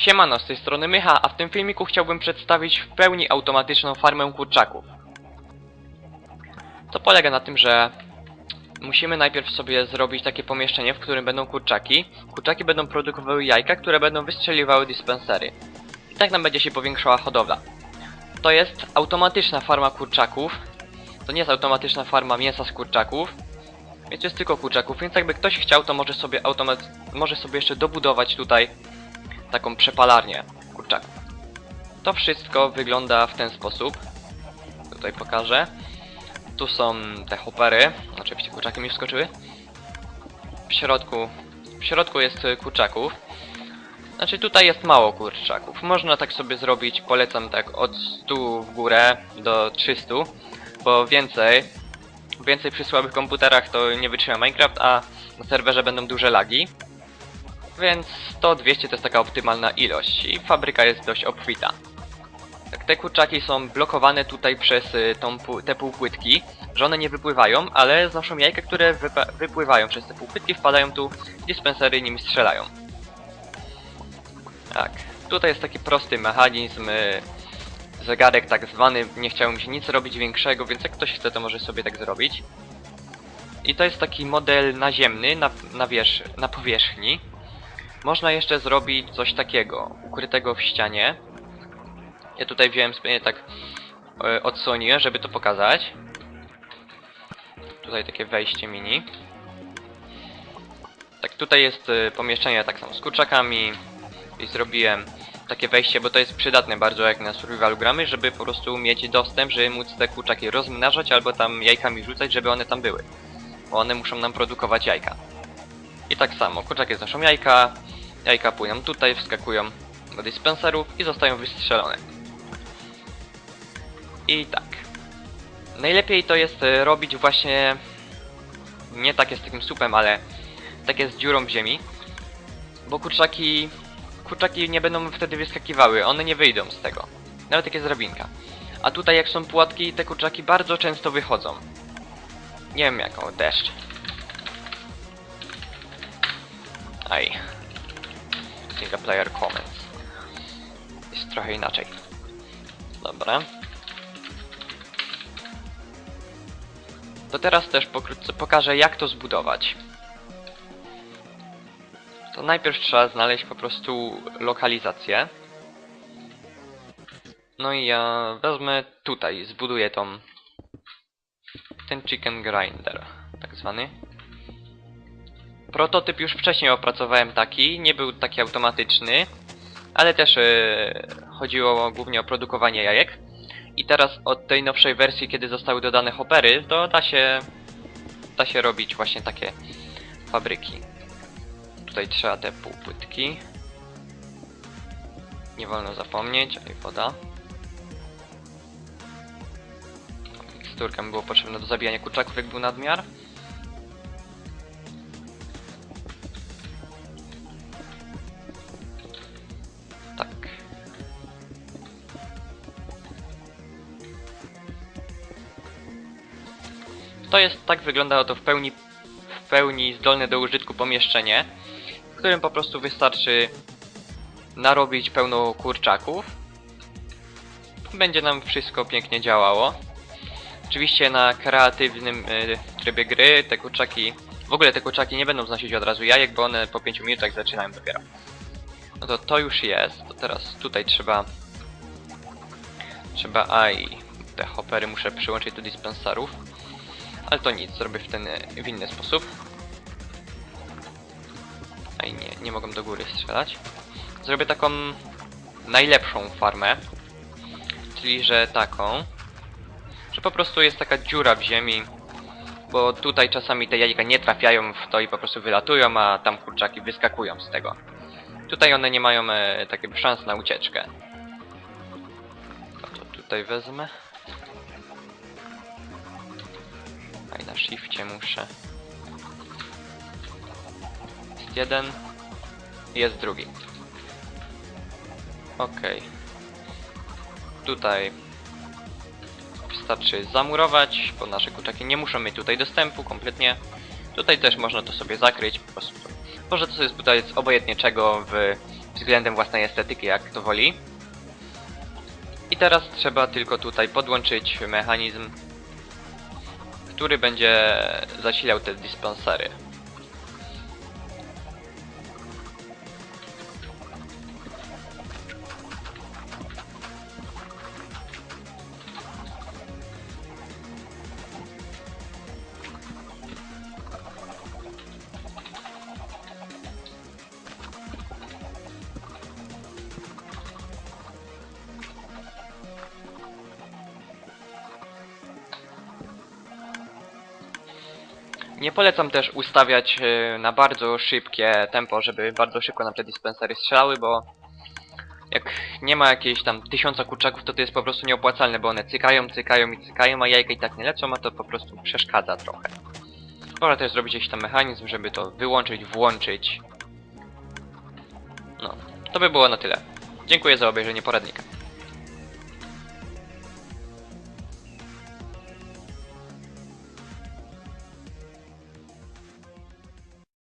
Siemano, z tej strony Mycha, a w tym filmiku chciałbym przedstawić w pełni automatyczną farmę kurczaków. To polega na tym, że musimy najpierw sobie zrobić takie pomieszczenie, w którym będą kurczaki. Kurczaki będą produkowały jajka, które będą wystrzeliwały dispensery. I tak nam będzie się powiększała hodowla. To jest automatyczna farma kurczaków. To nie jest automatyczna farma mięsa z kurczaków. Więc jest tylko kurczaków, więc jakby ktoś chciał, to może sobie automat... może sobie jeszcze dobudować tutaj taką przepalarnię kurczaków. To wszystko wygląda w ten sposób. Tutaj pokażę. Tu są te hopery. Oczywiście kurczaki mi wskoczyły. W środku, w środku jest kurczaków. Znaczy tutaj jest mało kurczaków. Można tak sobie zrobić, polecam tak od 100 w górę do 300, bo więcej, więcej przy słabych komputerach to nie wytrzyma Minecraft, a na serwerze będą duże lagi. Więc 100-200 to jest taka optymalna ilość i fabryka jest dość obfita. Tak, te kurczaki są blokowane tutaj przez y, tą, te półpłytki, że one nie wypływają, ale znoszą jajka, które wypływają przez te półpłytki, wpadają tu, dispensery nimi strzelają. Tak, tutaj jest taki prosty mechanizm, y, zegarek tak zwany, nie chciało mi się nic robić większego, więc jak ktoś chce to może sobie tak zrobić. I to jest taki model naziemny, na, na, wierz, na powierzchni. Można jeszcze zrobić coś takiego, ukrytego w ścianie. Ja tutaj wziąłem sobie tak e, odsłoniłem, żeby to pokazać. Tutaj takie wejście mini. Tak, tutaj jest e, pomieszczenie tak samo z kurczakami. I zrobiłem takie wejście, bo to jest przydatne bardzo jak na survivalu gramy, żeby po prostu mieć dostęp, żeby móc te kurczaki rozmnażać albo tam jajkami rzucać, żeby one tam były. Bo one muszą nam produkować jajka. I tak samo, kurczaki znoszą jajka, jajka płyną tutaj, wskakują do dispenserów i zostają wystrzelone. I tak. Najlepiej to jest e, robić właśnie nie takie z takim supem, ale takie z dziurą w ziemi. Bo kurczaki kurczaki nie będą wtedy wyskakiwały, one nie wyjdą z tego. Nawet jak jest drabinka. A tutaj jak są płatki, te kurczaki bardzo często wychodzą. Nie wiem jaką, deszcz. Single player comments. Jest trochę inaczej. Dobra. To teraz też pokrótce pokażę jak to zbudować. To najpierw trzeba znaleźć po prostu lokalizację. No i ja wezmę tutaj, zbuduję tą ten chicken grinder, tak zwany. Prototyp już wcześniej opracowałem taki, nie był taki automatyczny, ale też yy, chodziło głównie o produkowanie jajek. I teraz od tej nowszej wersji, kiedy zostały dodane hopery, to da się, da się robić właśnie takie fabryki. Tutaj trzeba te półpłytki. Nie wolno zapomnieć, i woda. Miksturka mi było potrzebna do zabijania kurczaków, jak był nadmiar. Tak. To jest, tak wygląda to w pełni, w pełni zdolne do użytku pomieszczenie, w którym po prostu wystarczy narobić pełno kurczaków. Będzie nam wszystko pięknie działało. Oczywiście na kreatywnym y, trybie gry te kurczaki, w ogóle te kurczaki nie będą znosić od razu jajek, bo one po 5 minutach zaczynają dopiero. No to to już jest, to teraz tutaj trzeba trzeba, aj, te hopery muszę przyłączyć do dispenserów. Ale to nic, zrobię w ten w inny sposób. Aj nie, nie mogą do góry strzelać. Zrobię taką najlepszą farmę. Czyli, że taką. Że po prostu jest taka dziura w ziemi. Bo tutaj czasami te jajka nie trafiają w to i po prostu wylatują, a tam kurczaki wyskakują z tego. Tutaj one nie mają e, takiej szans na ucieczkę. No to tutaj wezmę. A i na shifcie muszę. Jest jeden. Jest drugi. Okej. Tutaj wystarczy zamurować, bo nasze kurczaki nie muszą mieć tutaj dostępu kompletnie. Tutaj też można to sobie zakryć, po prostu. Może to sobie zbudować z obojętnie czego w względem własnej estetyki, jak to woli. I teraz trzeba tylko tutaj podłączyć mechanizm, który będzie zasilał te dispensery. Nie polecam też ustawiać y, na bardzo szybkie tempo, żeby bardzo szybko nam te dispensery strzelały, bo jak nie ma jakiejś tam tysiąca kurczaków, to to jest po prostu nieopłacalne, bo one cykają, cykają i cykają, a jajka i tak nie lecą, a to po prostu przeszkadza trochę. Można też zrobić jakiś tam mechanizm, żeby to wyłączyć, włączyć. No, to by było na tyle. Dziękuję za obejrzenie poradnika.